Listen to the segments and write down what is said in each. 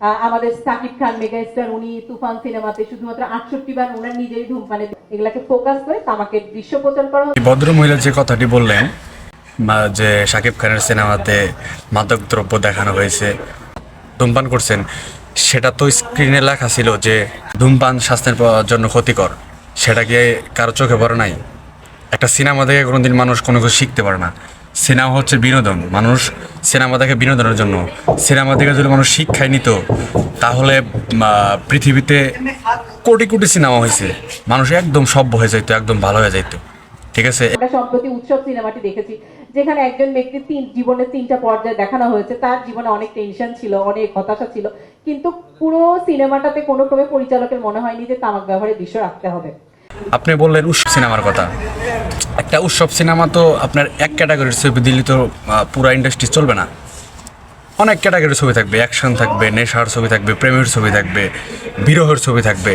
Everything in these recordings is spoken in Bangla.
আমাদের সাকিব খান, মেগাস্টার, উনি তুফান সিনেমাতে শুধুমাত্র আটষট্টি বার ওনার নিজেরই ধূমপানে এগুলাকে ফোকাস করে তামাকের দৃশ্য প্রচার করা ভদ্র মহিলা যে কথাটি বললেন যে শাকিব খানের সিনেমাতে মাদক দ্রব্য দেখানো হয়েছে, ধূমপান করছেন, সেটা তো স্ক্রিনে লেখা ছিল যে ধূমপান স্বাস্থ্যের জন্য ক্ষতিকর। সেটা কি কারও চোখে পড়ে নাই? একটা সিনেমা দেখে কোনোদিন মানুষ কোনো কিছু শিখতে পারে না। সিনেমা হচ্ছে বিনোদন। মানুষ সিনেমা দেখে বিনোদনের জন্য। সিনেমা দেখে যদি মানুষ শিক্ষায় নিত, তাহলে পৃথিবীতে কোটি কোটি সিনেমা হয়েছে। মানুষ একদম সভ্য হয়ে যাইতো, একদম ভালো হয়ে যাইতো। ঠিক আছে? সম্প্রতি উৎসব সিনেমাটি দেখেছি, যেখানে একজন ব্যক্তির তিন, জীবনের তিনটা পর্যায়ে দেখানো হয়েছে। তার জীবনে অনেক টেনশন ছিল, অনেক হতাশা ছিল। কিন্তু পুরো সিনেমাটাতে কোনো ক্রমে পরিচালকের মনে হয়নি যে তামাক ব্যবহারের দৃশ্য রাখতে হবে। আপনি বললেন উৎসব সিনেমার কথা। একটা উৎসব সিনেমা তো আপনার এক ক্যাটাগরির ছবি দিল্লি তো পুরো ইন্ডাস্ট্রি চলবে না। অনেক ক্যাটাগরির ছবি থাকবে অ্যাকশন থাকবে, নেশার ছবি থাকবে, প্রেমের ছবি থাকবে, বিরহের ছবি থাকবে।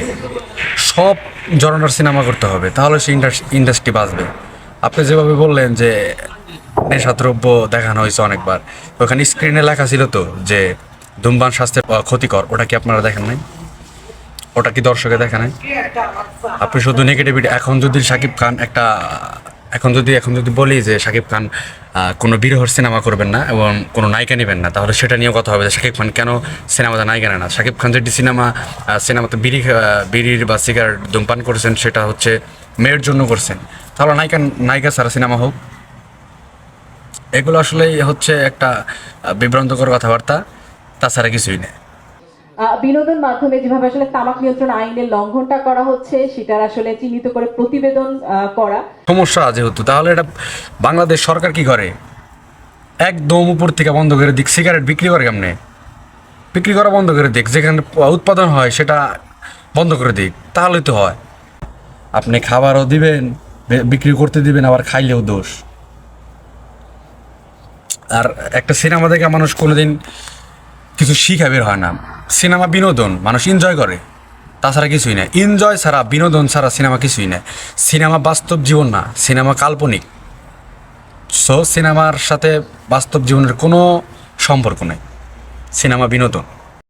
সব জনরার সিনেমা করতে হবে, তাহলে সেই ইন্ডাস্ট্রি বাঁচবে। আপনি যেভাবে বললেন যে নেশাদ্রব্য দেখানো হয়েছে অনেকবার, ওখানে স্ক্রিনে লেখা ছিল তো যে ধূমপান স্বাস্থ্যের ক্ষতিকর, ওটা কি আপনারা দেখেন নাই? ওটা কি দর্শকে দেখে নাই? আপনি শুধু নেগেটিভিটি এখন যদি শাকিব খান একটা, এখন যদি এখন যদি বলি যে শাকিব খান কোনো বিরহর সিনেমা করবেন না এবং কোনো নায়িকা নেবেন না, তাহলে সেটা নিয়েও কথা হবে যে শাকিব খান কেন সিনেমাতে নায়িকা নেয় না? শাকিব খান যেটি সিনেমা সিনেমাতে বিড়ি বিড়ির বা সিগারেট ধূমপান করেছেন, সেটা হচ্ছে মেয়ের জন্য করছেন। তাহলে নায়িকা নায়িকা সারা সিনেমা হোক। এগুলো আসলেই হচ্ছে একটা বিভ্রান্তকর কথাবার্তা, তাছাড়া কিছুই নেই। বিনোদন মাধ্যমে যেভাবে আসলে তামাক নিয়ন্ত্রণ আইনের লঙ্ঘনটা করা হচ্ছে, সেটার আসলে চিহ্নিত করে প্রতিবেদন করা। সমস্যা যেহেতু। তাহলে এটা বাংলাদেশ সরকার কি করে? একদম উপর থেকে বন্ধ করে দিক। সিগারেট বিক্রি করে কেমনে? বিক্রি করা বন্ধ করে দিক। যেখানে উৎপাদন হয়, সেটা বন্ধ করে দিক। তাহলে তো হয়। আপনি খাবারও দিবেন বিক্রি করতে দিবেন, আবার খাইলেও দোষ। আর একটা সিনেমা দেখে মানুষ কোনোদিন কিছু শিখা বের হয় না। সিনেমা বিনোদন, মানুষ এনজয় করে। তাছাড়া কিছুই না এনজয় ছাড়া, বিনোদন ছাড়া সিনেমা কিছুই না সিনেমা বাস্তব জীবন না, সিনেমা কাল্পনিক। সো সিনেমার সাথে বাস্তব জীবনের কোনো সম্পর্ক নেই। সিনেমা বিনোদন।